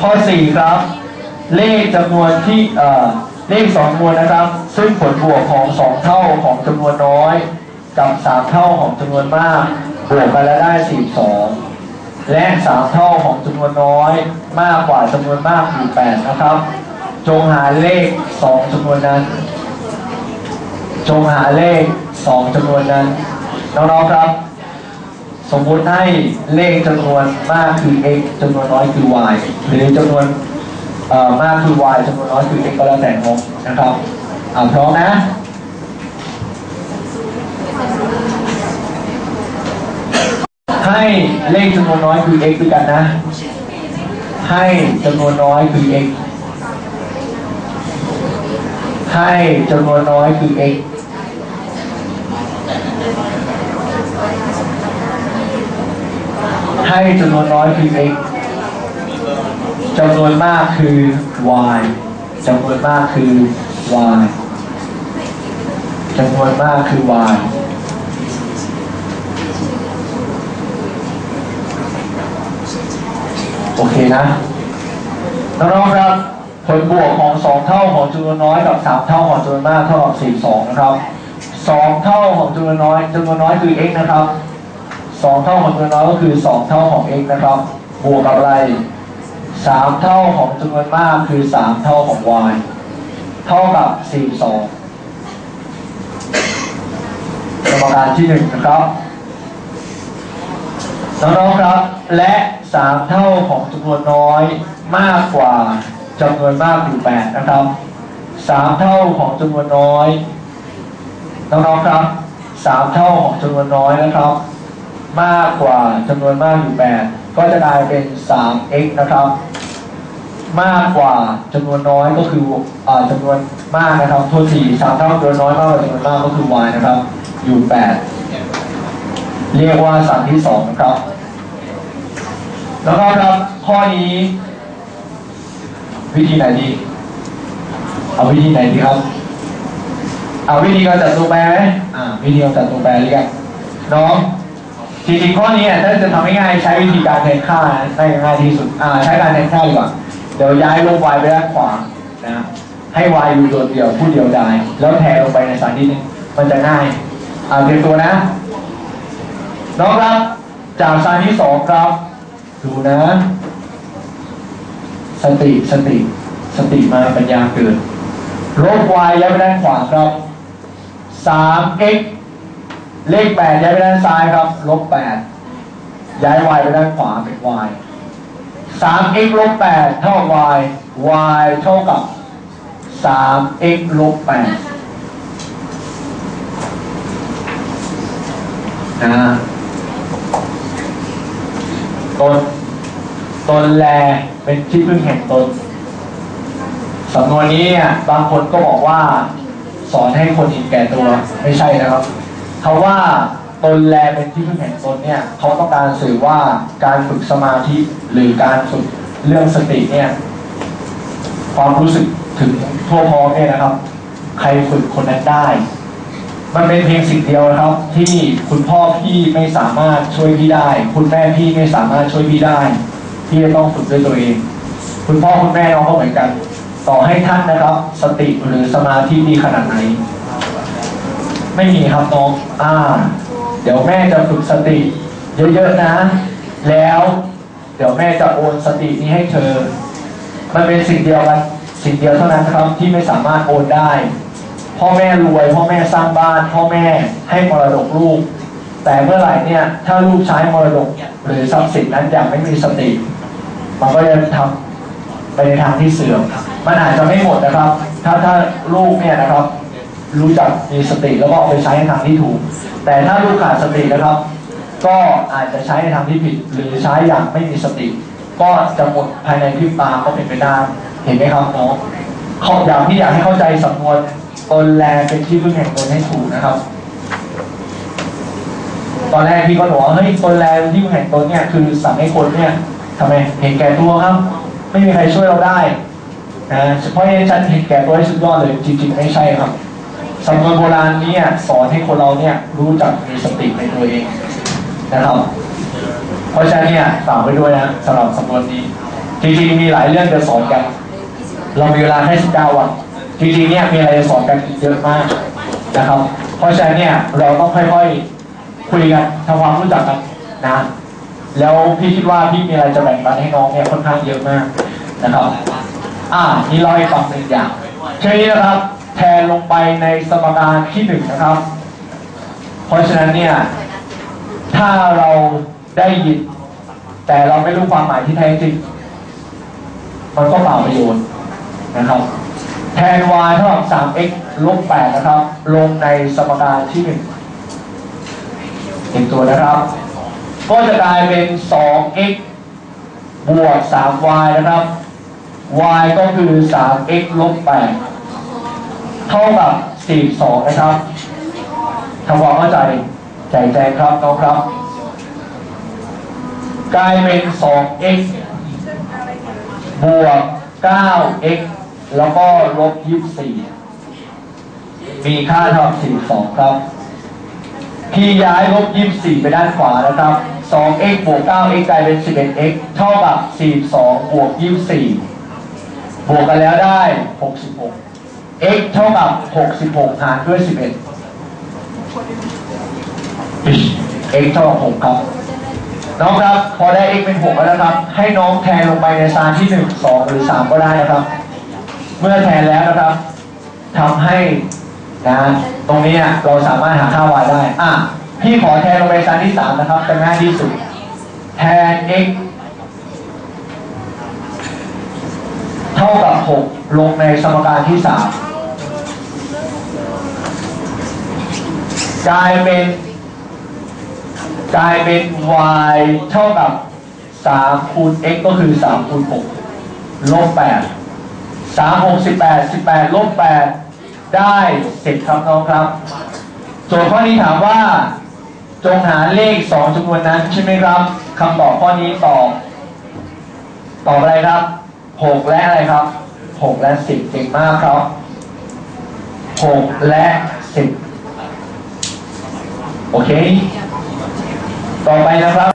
ข้อ 4 ครับ เลขจำนวนที่เอ่อเลขสองจำนวนนะครับ ซึ่งผลบวกของ 2 เท่าของจำนวนน้อย กับ 3 เท่าของจำนวนมาก บวกกันแล้วได้ 42 และ 3 เท่าของจำนวนน้อย มากกว่าจำนวนมากอยู่8นะครับ จงหาเลข 2จำนวนนั้น จงหาเลข 2จำนวนนั้นน้องๆครับ สมมุติให้เลขจำนวนมากคือ x จำนวนน้อยคือ y หรือจำนวนมากคือ y จำนวนน้อยคือ x ก็แล้วแต่งงนะครับอ่าพร้อมนะให้เลขจำนวนน้อยคือ x ด้วยกันนะ ให้จำนวนน้อยคือ x ให้จำนวนน้อยคือ x ให้จำนวนน้อยคือ x จำนวนมากคือ y จำนวนมากคือ y จำนวนมากคือ y โอเคนะน้องๆครับ ผลบวกของ 2 เท่าของจำนวนน้อยกับ 3 เท่าของจำนวนมากเท่ากับ 42 นะครับ 2 เท่าของจำนวนน้อยจำนวนน้อยคือ x นะครับ 2เท่าของจำนวนน้อยก็คือ2เท่าของ x นะครับ บวกกับอะไร3เท่าของจำนวนมากคือ3เท่าของ y เท่ากับ42สมการที่1นะครับน้องๆครับ และ3เท่าของจำนวนน้อยมากกว่าจำนวนมากอยู่8นะครับ3เท่าของจำนวนน้อยน้องๆครับ3เท่าของจำนวนน้อยนะครับ มากกว่าจำนวนมากอยู่8ก็จะกลายเป็น 3x นะครับ มากกว่าจำนวนน้อยก็คืออจำนวนมากนะครับโทษทีสามเท่าจำนวนน้อยมากกว่าจำนวนมากก็คือ y นะครับ อยู่8เรียกว่าสัมที่สองนะครับ แล้วก็ครับข้อนี้ วิธีไหนดี เอาวิธีไหนดีครับเอาวิธีการจัดตัวแปรไหมอ่าวิธีการจัดตัวแปรเรียกน้อง จริงๆข้อนี้ถ้าจะทำให้ง่ายใช้วิธีการแทนค่าได้ง่ายที่สุดอ่าใช้การแทนค่าดีกว่า เดี๋ยวย้ายลง y ไปด้านขวานะให้ y อยู่โดดเดี่ยวผู้เดียวดายแล้วแทนลงไปในสานที่นี้มันจะง่ายอ่าเตรียมตัวนะ น้องครับ จากสายที่สองครับ ดูนะ สติสติสติมาปัญญาเกิดลบ y ย้ายไปด้านขวาครับ 3x เลข8ย้ายไปด้านซ้ายครับ ลบ8ย้าย y ไปด้านขวาเป็น y 3x ลบ8เท่า y y เท่ากับ 3x ลบ8นะตน ตนแลเป็นที่พึ่งแห่งตนสำนวนนี้เนี่ยบางคนก็บอกว่า สอนให้คนเห็นแก่ตัวไม่ใช่นะครับ เขาว่าตนแลเป็นที่พึ่งแห่งตนเนี่ยเขาต้องการสื่อว่าการฝึกสมาธิหรือการฝึกเรื่องสติเนี่ยความรู้สึกถึงทั่วพร้อมเนี่ยนะครับ ใครฝึกคนนั้นได้ มันเป็นเพียงสิ่งเดียวนะครับ ที่คุณพ่อพี่ไม่สามารถช่วยพี่ได้ คุณแม่พี่ไม่สามารถช่วยพี่ได้พี่จะต้องฝึกด้วยตัวเอง คุณพ่อคุณแม่น้องก็เหมือนกัน ต่อให้ท่านนะครับ สติหรือสมาธิดีขนาดไหน ไม่มีครับน้องอ่า เดี๋ยวแม่จะฝึกสติ เยอะๆนะ แล้ว เดี๋ยวแม่จะโอนสตินี้ให้เธอ มันเป็นสิ่งเดียวกันสิ่งเดียวเท่านั้นครับที่ไม่สามารถโอนได้ พ่อแม่รวย พ่อแม่สร้างบ้าน พ่อแม่ให้มรดกลูก แต่เมื่อไหร่เนี่ย ถ้าลูกใช้มรดกหรือทรัพย์สินนั้นอย่างไม่มีสติ มันก็จะทำไปในทางที่เสื่อม มันอาจจะไม่หมดนะครับ ถ้าถ้าลูกเนี่ยนะครับ รู้จักมีสติแล้วก็เอาไปใช้ในทางที่ถูก แต่ถ้าลูกขาดสตินะครับ ก็อาจจะใช้ในทางที่ผิด หรือใช้อย่างไม่มีสติ ก็จะหมดภายในพริบตาก็เป็นไปได้เห็นไหมครับน้องเขาอย่างที่อยากให้เข้าใจสำนวนตนแลเป็นที่พึ่งแห่งตนให้ถูกนะครับ ตอนแรกพี่ก็บอกว่าเฮ้ยตนแลเป็นที่พึ่งแห่งตนเนี่ยคือสั่งให้คนเนี่ยทำไมเห็นแก่ตัวครับ ไม่มีใครช่วยเราได้นะเฉพาะในฉันเห็นแก่ตัวให้สุดยอดเลยจริงๆไม่ใช่ครับ สำนวนโบราณนี้อะสอนให้คนเราเนี่ยรู้จักมีสติในตัวเองนะครับเพราะฉะนั้นเนี่ยฝากไว้ด้วยนะสำหรับสำนวนนี้ จริงๆมีหลายเรื่องจะสอนกัน เรามีเวลาแค่19วันจริงๆเนี่ยมีอะไรจะสอนกันเยอะมากนะครับ เพราะฉะนั้นเนี่ยเราต้องค่อยๆคุยกันทำความรู้จักกันนะแล้วพี่คิดว่าพี่มีอะไรจะแบ่งปันให้น้องเนี่ยค่อนข้างเยอะมากนะครับ อ่านี่เราให้ฟังหนึ่งอย่างเช่นนี้นะครับ แทนลงไปในสมการที่หนึ่งนะครับ เพราะฉะนั้นเนี่ย ถ้าเราได้ยิน แต่เราไม่รู้ความหมายที่แท้จริง มันก็เปล่าประโยชน์นะครับ แทน y เท่ากับ 3x ลบ 8 นะครับ ลงในสมการที่1เห็นตัวนะครับ ก็จะกลายเป็น 2x บวก 3y นะครับ y ก็คือ 3x ลบ 8 เท่ากับ42นะครับทำความเข้าใจใจแจงครับน้องครับ กลายเป็น 2x บวก 9x แล้วก็ลบ 24 มีค่าเท่ากับ42 ครับพี่ย้ายลบ 24 ไปด้านขวานะครับ 2x บวก 9x กลายเป็น 11x เท่ากับ 42 บวก 24 บวกกันแล้วได้ 66 x เท่ากับ 66 หารด้วย 11 x เท่ากับ 6 ครับ น้องครับ พอได้ x เป็น 6 แล้วนะครับ ให้น้องแทนลงไปในซานที่ 1 2 หรือ 3 ก็ได้นะครับ เมื่อแทนแล้วนะครับทำให้นะตรงนี้เนี่ยเราสามารถหาค่า y ได้ อะ พี่ขอแทนลงไปซานที่ 3 นะครับจะง่ายที่สุด แทน x เท่ากับ 6 ลงในสมการที่ 3 กลายเป็นกลายเป็น y เท่ากับ3คูณ x ก็คือ3คูณ6ลบ8 3 6 18 18ลบ8ได้10ครับน้องครับโจทย์ข้อนี้ถามว่า จงหาเลข 2จำนวนนั้นใช่ไหมครับคำตอบข้อนี้ตอบตอบอะไรครับ 6 และอะไรครับ 6 และ 10เก่งมากครับ 6 และ 10 โอเค ต่อไปนะครับ